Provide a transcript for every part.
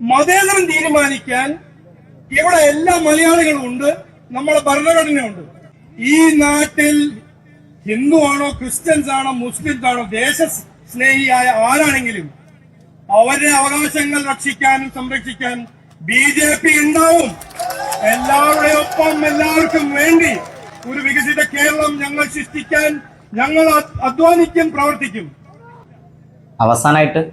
മതേതരം തീരുമാനിക്കാൻ ഇവിടെ എല്ലാ മലയാളികളും ഉണ്ട് നമ്മളെ ഭരണഘടനയുണ്ട് ഈ നാട്ടിൽ ഹിന്ദു ആണോ ക്രിസ്ത്യൻസ് ആണോ മുസ്ലിംസ് ആണോ ദേശ സ്നേഹിയായ ആരാണെങ്കിലും അവരുടെ അവകാശങ്ങൾ രക്ഷിക്കാനും സംരക്ഷിക്കാനും ബി ജെ പി ഉണ്ടാവും. എല്ലാവരുടെയും ഒപ്പം എല്ലാവർക്കും വേണ്ടി ഒരു വികസിത കേരളം ഞങ്ങൾ സൃഷ്ടിക്കാൻ ഞങ്ങൾ അധ്വാനിക്കും പ്രവർത്തിക്കും. അവസാനമായിട്ട്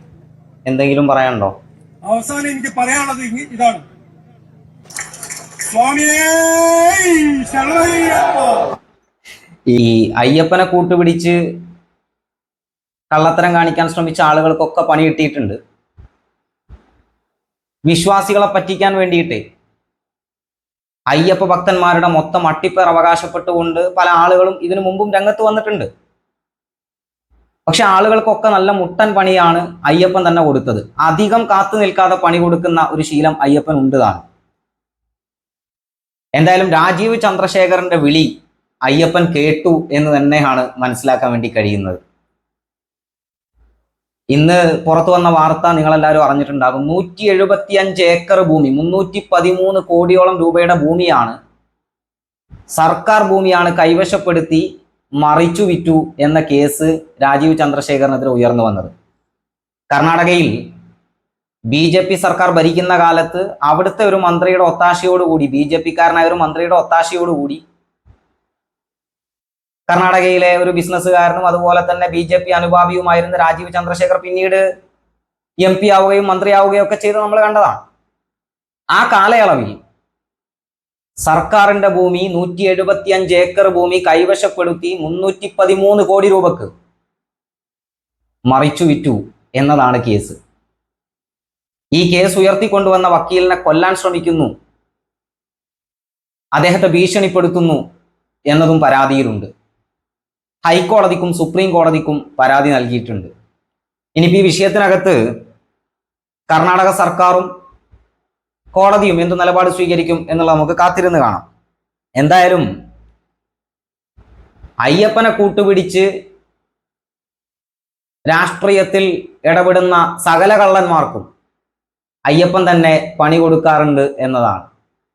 എന്തെങ്കിലും പറയാനുണ്ടോ? അവസാനം എനിക്ക് പറയാനുള്ളത് ഇതാണ്. ഈ അയ്യപ്പനെ കൂട്ടുപിടിച്ച് കള്ളത്തരം കാണിക്കാൻ ശ്രമിച്ച ആളുകൾക്കൊക്കെ പണി കിട്ടിയിട്ടുണ്ട്. വിശ്വാസികളെ പറ്റിക്കാൻ വേണ്ടിയിട്ട് അയ്യപ്പ ഭക്തന്മാരുടെ മൊത്തം അട്ടിപ്പേർ അവകാശപ്പെട്ടുകൊണ്ട് പല ആളുകളും ഇതിനു മുമ്പും രംഗത്ത് വന്നിട്ടുണ്ട്. പക്ഷെ ആളുകൾക്കൊക്കെ നല്ല മുട്ടൻ പണിയാണ് അയ്യപ്പൻ തന്നെ കൊടുത്തത്. അധികം കാത്തു നിൽക്കാതെ പണി കൊടുക്കുന്ന ഒരു ശീലം അയ്യപ്പൻ ഉണ്ട് താനും. എന്തായാലും രാജീവ് ചന്ദ്രശേഖരന്റെ വിളി അയ്യപ്പൻ കേട്ടു എന്ന് തന്നെയാണ് മനസ്സിലാക്കാൻ വേണ്ടി കഴിയുന്നത്. ഇന്ന് പുറത്തു വന്ന വാർത്ത നിങ്ങളെല്ലാവരും അറിഞ്ഞിട്ടുണ്ടാകും. നൂറ്റി എഴുപത്തി അഞ്ച് ഏക്കർ ഭൂമി മുന്നൂറ്റി പതിമൂന്ന് കോടിയോളം രൂപയുടെ ഭൂമിയാണ് സർക്കാർ ഭൂമിയാണ് കൈവശപ്പെടുത്തി മറിച്ചു വിറ്റു എന്ന കേസ് രാജീവ് ചന്ദ്രശേഖരനെതിരെ ഉയർന്നു വന്നത്. കർണാടകയിൽ ബി ജെ പി സർക്കാർ ഭരിക്കുന്ന കാലത്ത് അവിടുത്തെ ഒരു മന്ത്രിയുടെ ഒത്താശയോടുകൂടി ബി ജെ പിക്കാരനായ ഒരു മന്ത്രിയുടെ ഒത്താശയോടുകൂടി കർണാടകയിലെ ഒരു ബിസിനസ്സുകാരനും അതുപോലെ തന്നെ ബി ജെ പി അനുഭാവിയുമായിരുന്ന രാജീവ് ചന്ദ്രശേഖർ പിന്നീട് എം പി ആവുകയും മന്ത്രിയാവുകയും ഒക്കെ ചെയ്ത് നമ്മൾ കണ്ടതാണ്. ആ കാലയളവിൽ സർക്കാരിന്റെ ഭൂമി നൂറ്റി എഴുപത്തി അഞ്ച് ഏക്കർ ഭൂമി കൈവശപ്പെടുത്തി മുന്നൂറ്റി പതിമൂന്ന് കോടി രൂപക്ക് മറിച്ചു വിറ്റു എന്നതാണ് കേസ്. ഈ കേസ് ഉയർത്തിക്കൊണ്ടുവന്ന വക്കീലിനെ കൊല്ലാൻ ശ്രമിക്കുന്നു. അദ്ദേഹത്തെ ഭീഷണിപ്പെടുത്തുന്നു എന്നതും പരാതിയിലുണ്ട്. ഹൈക്കോടതിക്കും സുപ്രീം കോടതിക്കും പരാതി നൽകിയിട്ടുണ്ട്. ഇനിയിപ്പോൾ ഈ വിഷയത്തിനകത്ത് കർണാടക സർക്കാരും കോടതിയും എന്ത് നിലപാട് സ്വീകരിക്കും എന്നുള്ളത് നമുക്ക് കാത്തിരുന്ന് കാണാം. എന്തായാലും അയ്യപ്പനെ കൂട്ടുപിടിച്ച് രാഷ്ട്രീയത്തിൽ ഇടപെടുന്ന സകല കള്ളന്മാർക്കും അയ്യപ്പൻ തന്നെ പണി കൊടുക്കാറുണ്ട് എന്നതാണ്.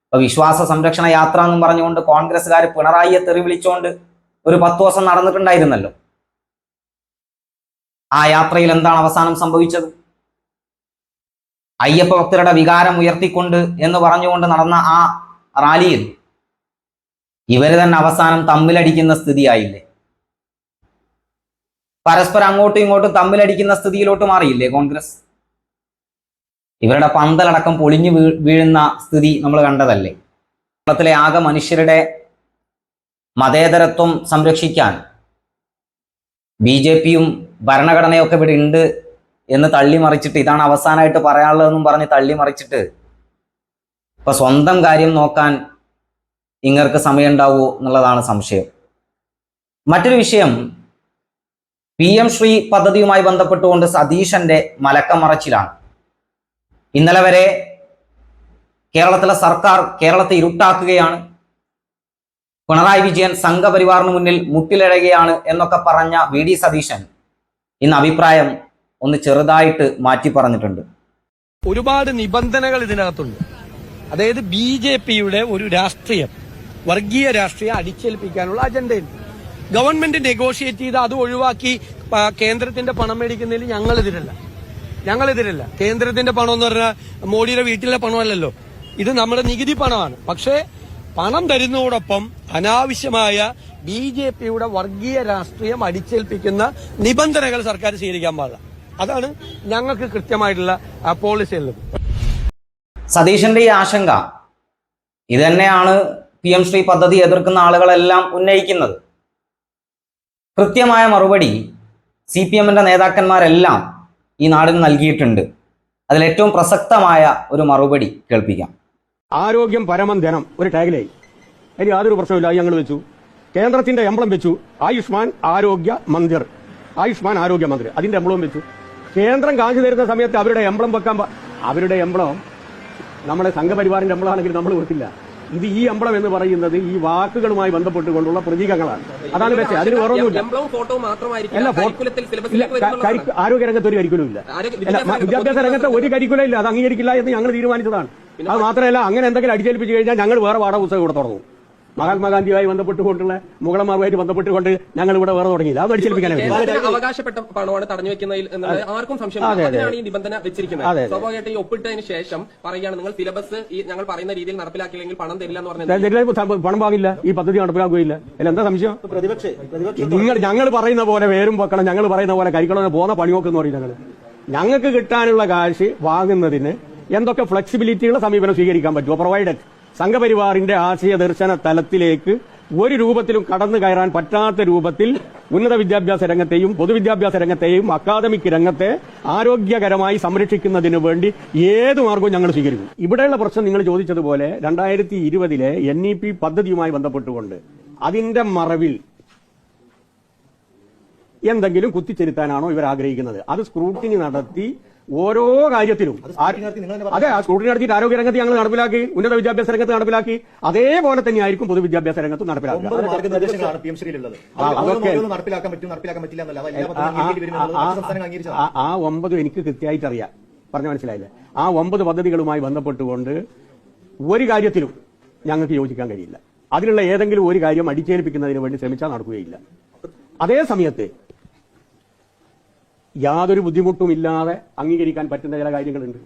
ഇപ്പൊ വിശ്വാസ സംരക്ഷണ യാത്ര എന്നും പറഞ്ഞുകൊണ്ട് കോൺഗ്രസ്സുകാർ പിണറായിയെ തെറി വിളിച്ചുകൊണ്ട് ഒരു പത്ത് ദിവസം നടന്നിട്ടുണ്ടായിരുന്നല്ലോ. ആ യാത്രയിൽ എന്താണ് അവസാനം സംഭവിച്ചത്? അയ്യപ്പ ഭക്തരുടെ വികാരം ഉയർത്തിക്കൊണ്ട് എന്ന് പറഞ്ഞുകൊണ്ട് നടന്ന ആ റാലിയിൽ ഇവർ തന്നെ അവസാനം തമ്മിലടിക്കുന്ന സ്ഥിതിയായില്ലേ? പരസ്പരം അങ്ങോട്ടും ഇങ്ങോട്ടും തമ്മിലടിക്കുന്ന സ്ഥിതിയിലോട്ട് മാറിയില്ലേ കോൺഗ്രസ്? ഇവരുടെ പന്തലടക്കം പൊളിഞ്ഞു വീഴുന്ന സ്ഥിതി നമ്മൾ കണ്ടതല്ലേ? കേരളത്തിലെ ആകെ മനുഷ്യരുടെ മതേതരത്വം സംരക്ഷിക്കാൻ ബി ജെ പിയും ഭരണഘടനയൊക്കെ ഇവിടെ ഉണ്ട് എന്ന് തള്ളിമറിച്ചിട്ട് ഇതാണ് അവസാനമായിട്ട് പറയാനുള്ളതെന്നും പറഞ്ഞ് തള്ളിമറിച്ചിട്ട് ഇപ്പൊ സ്വന്തം കാര്യം നോക്കാൻ ഇങ്ങർക്ക് സമയമുണ്ടാവുമോ എന്നുള്ളതാണ് സംശയം. മറ്റൊരു വിഷയം പി എം ശ്രീ പദ്ധതിയുമായി ബന്ധപ്പെട്ടുകൊണ്ട് സതീശന്റെ മലക്കമറച്ചിലാണ്. ഇന്നലെ വരെ കേരളത്തിലെ സർക്കാർ കേരളത്തെ ഇരുട്ടാക്കുകയാണ്. പിണറായി വിജയൻ സംഘപരിവാറിന് മുന്നിൽ മുട്ടിലിഴയുകയാണ് എന്നൊക്കെ പറഞ്ഞ വി ഡി സതീശൻ ഇന്ന് അഭിപ്രായം ഒന്ന് ചെറുതായിട്ട് മാറ്റി പറഞ്ഞിട്ടുണ്ട്. ഒരുപാട് നിബന്ധനകൾ ഇതിനകത്തുണ്ട്. അതായത് ബി ജെ പിയുടെ ഒരു രാഷ്ട്രീയം വർഗീയ രാഷ്ട്രീയം അടിച്ചേൽപ്പിക്കാനുള്ള അജണ്ടയുണ്ട് ഗവൺമെന്റ് നെഗോഷിയേറ്റ് ചെയ്ത് അത് ഒഴിവാക്കി കേന്ദ്രത്തിന്റെ പണം മേടിക്കുന്നതിൽ ഞങ്ങൾ എതിരല്ല ഞങ്ങൾ എതിരല്ല കേന്ദ്രത്തിന്റെ പണം എന്ന് പറഞ്ഞാൽ മോഡിയുടെ വീട്ടിലെ പണമല്ലല്ലോ. ഇത് നമ്മുടെ നികുതി പണമാണ്. പക്ഷേ പണം തരുന്നതോടൊപ്പം അനാവശ്യമായ ബി ജെ പിയുടെ വർഗീയ രാഷ്ട്രീയം അടിച്ചേൽപ്പിക്കുന്ന നിബന്ധനകൾ സർക്കാർ സ്വീകരിക്കാൻ പാടില്ല. അതാണ് ഞങ്ങൾക്ക് കൃത്യമായിട്ടുള്ള പോളിസി ഉള്ളത്. സതീശന്റെ ഈ ആശങ്ക ഇത് തന്നെയാണ് പി എം ശ്രീ പദ്ധതി എതിർക്കുന്ന ആളുകളെല്ലാം ഉന്നയിക്കുന്നത്. കൃത്യമായ മറുപടി സി പി എമ്മിന്റെ നേതാക്കന്മാരെല്ലാം ഈ നാടിന് നൽകിയിട്ടുണ്ട്. അതിൽ ഏറ്റവും പ്രസക്തമായ ഒരു മറുപടി കേൾപ്പിക്കാം. ആരോഗ്യം പരമം ധനം ഒരു ടാഗിലായി അതിന് യാതൊരു പ്രശ്നമില്ല ഞങ്ങൾ വെച്ചു. കേന്ദ്രത്തിന്റെ എംബ്ലം വെച്ചു. ആയുഷ്മാൻ ആരോഗ്യ മന്ദിർ. ആയുഷ്മാൻ ആരോഗ്യ മന്ദിർ. അതിന്റെ എംബ്ലം വെച്ചു. കേന്ദ്രം കാശ് തരുന്ന സമയത്ത് അവരുടെ എംബ്ലം വെക്കാൻ അവരുടെ എംബ്ലം നമ്മുടെ സംഘപരിവാറിന്റെ എംബ്ലം ആണെങ്കിൽ നമ്മൾ കൊടുക്കില്ല ഇത് ഈ എംബ്ലം എന്ന് പറയുന്നത് ഈ വാക്കുകളുമായി ബന്ധപ്പെട്ടുകൊണ്ടുള്ള പ്രതീകങ്ങളാണ്. അതാണ് വെച്ചത് അതിന് വേറെ ആരോഗ്യരംഗത്ത് ആരോഗ്യ രംഗത്ത് ഒരു കരിക്കുലും ഇല്ല വിദ്യാഭ്യാസ രംഗത്ത് ഒരു കരിക്കുലം ഇല്ല. അത് അംഗീകരിക്കില്ല എന്ന് ഞങ്ങൾ തീരുമാനിച്ചതാണ്. അത് മാത്രമല്ല അങ്ങനെ എന്തെങ്കിലും അടിച്ചേൽപ്പിച്ചു കഴിഞ്ഞാൽ ഞങ്ങൾ വേറെ പാഠപുസ്തകം ഇവിടെ തുടങ്ങും. മഹാത്മാഗാന്ധിയുമായി ബന്ധപ്പെട്ടുകൊണ്ടുള്ള മുഗളന്മാരുമായിട്ട് ബന്ധപ്പെട്ടുകൊണ്ട് ഞങ്ങൾ ഇവിടെ വേറെ തുടങ്ങിയില്ല. അത് അടിച്ചേൽപ്പിക്കാനേ പറ്റില്ല. അവകാശപ്പെട്ട പണമാണ് തടഞ്ഞു വെക്കുന്നതിൽ ആർക്കും സംശയം അതെ, അതെ. അതിനാണ് ഈ നിബന്ധന വെച്ചിരിക്കുന്നത്. സ്വാഭാവികമായിട്ട് ഈ ഒപ്പിട്ടതിന് ശേഷം പറയുകയാണ് നിങ്ങൾ സിലബസ് ഈ ഞങ്ങൾ പറയുന്ന രീതിയിൽ നടപ്പിലാക്കിയില്ലെങ്കിൽ പണം തരില്ല എന്ന് ഇതിലേക്ക് പണം വാങ്ങില്ല. ഈ പദ്ധതി നടപ്പിലാക്കുകയില്ല. അല്ല എന്താ സംശയം? നിങ്ങൾ ഞങ്ങൾ പറയുന്ന പോലെ വേരും വെക്കണം ഞങ്ങൾ പറയുന്ന പോലെ കരിക്കണം പോകുന്ന പണിയോക്കെന്ന് പറയും ഞങ്ങൾ ഞങ്ങൾക്ക് കിട്ടാനുള്ള കാശ് വാങ്ങുന്നതിന് എന്തൊക്കെ ഫ്ലെക്സിബിലിറ്റിയുള്ള സമീപനം സ്വീകരിക്കാൻ പറ്റുമോ? പ്രൊവൈഡഡ് സംഘപരിവാറിന്റെ ആശയ ദർശന തലത്തിലേക്ക് ഒരു രൂപത്തിലും കടന്നു കയറാൻ പറ്റാത്ത രൂപത്തിൽ ഉന്നത വിദ്യാഭ്യാസ രംഗത്തെയും പൊതുവിദ്യാഭ്യാസ രംഗത്തെയും അക്കാദമിക് രംഗത്തെ ആരോഗ്യകരമായി സംരക്ഷിക്കുന്നതിനു വേണ്ടി ഏത് മാർഗവും ഞങ്ങൾ സ്വീകരിക്കും. ഇവിടെയുള്ള പ്രശ്നം നിങ്ങൾ ചോദിച്ചതുപോലെ രണ്ടായിരത്തി ഇരുപതിലെ എൻ ഇ പി പദ്ധതിയുമായി ബന്ധപ്പെട്ടുകൊണ്ട് അതിന്റെ മറവിൽ എന്തെങ്കിലും കുത്തിച്ചെരുത്താനാണോ ഇവർ ആഗ്രഹിക്കുന്നത്? അത് സ്ക്രൂട്ടിനി നടത്തി ഓരോ കാര്യത്തിലും. അതെ ആ സ്ക്രൂട്ടിനി നടത്തിയിട്ട് ആരോഗ്യ രംഗത്ത് ഞങ്ങൾ നടപ്പിലാക്കി ഉന്നത വിദ്യാഭ്യാസ രംഗത്ത് നടപ്പിലാക്കി അതേപോലെ തന്നെയായിരിക്കും പൊതുവിദ്യാഭ്യാസ രംഗത്ത് നടപ്പിലാക്കുക. ആ ഒമ്പത് എനിക്ക് കൃത്യമായിട്ട് അറിയാം പറഞ്ഞ മനസ്സിലായില്ലേ? ആ ഒമ്പത് പദ്ധതികളുമായി ബന്ധപ്പെട്ടുകൊണ്ട് ഒരു കാര്യത്തിലും ഞങ്ങൾക്ക് യോജിക്കാൻ കഴിയില്ല. അതിലുള്ള ഏതെങ്കിലും ഒരു കാര്യം അടിച്ചേൽപ്പിക്കുന്നതിന് വേണ്ടി ശ്രമിച്ചാൽ നടക്കുകയില്ല. അതേ സമയത്ത് യാതൊരു ബുദ്ധിമുട്ടുമില്ലാതെ അംഗീകരിക്കാൻ പറ്റുന്ന ചില കാര്യങ്ങളുണ്ട്.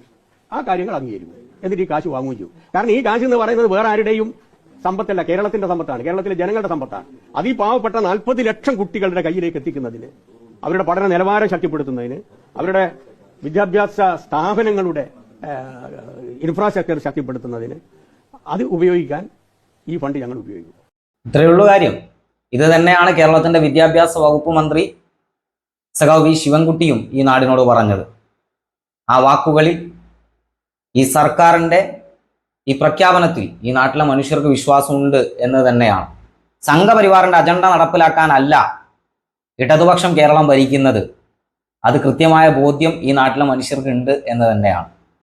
ആ കാര്യങ്ങൾ അംഗീകരിക്കും. എന്നിട്ട് ഈ കാശ് വാങ്ങുകയും ചെയ്യും. കാരണം ഈ കാശ് എന്ന് പറയുന്നത് വേറെ ആരുടെയും സമ്പത്തല്ല. കേരളത്തിന്റെ സമ്പത്താണ്. കേരളത്തിലെ ജനങ്ങളുടെ സമ്പത്താണ്. അത് പാവപ്പെട്ട നാൽപ്പത് ലക്ഷം കുട്ടികളുടെ കയ്യിലേക്ക് എത്തിക്കുന്നതിന് അവരുടെ പഠന നിലവാരം ശക്തിപ്പെടുത്തുന്നതിന് അവരുടെ വിദ്യാഭ്യാസ സ്ഥാപനങ്ങളുടെ ഇൻഫ്രാസ്ട്രക്ചർ ശക്തിപ്പെടുത്തുന്നതിന് അത് ഉപയോഗിക്കാൻ ഈ ഫണ്ട് ഞങ്ങൾ ഉപയോഗിക്കും. ഇത്രയുള്ളൂ കാര്യം. ഇത് തന്നെയാണ് കേരളത്തിന്റെ വിദ്യാഭ്യാസ വകുപ്പ് മന്ത്രി സഖാവ് വി ശിവൻകുട്ടിയും ഈ നാടിനോട് പറഞ്ഞത്. ആ വാക്കുകളിൽ ഈ സർക്കാരിന്റെ ഈ പ്രഖ്യാപനത്തിൽ ഈ നാട്ടിലെ മനുഷ്യർക്ക് വിശ്വാസമുണ്ട് എന്ന് തന്നെയാണ്. സംഘപരിവാറിന്റെ അജണ്ട നടപ്പിലാക്കാനല്ല ഇടതുപക്ഷം കേരളം ഭരിക്കുന്നത്. അത് കൃത്യമായ ബോധ്യം ഈ നാട്ടിലെ മനുഷ്യർക്ക് ഉണ്ട് എന്ന് തന്നെയാണ്.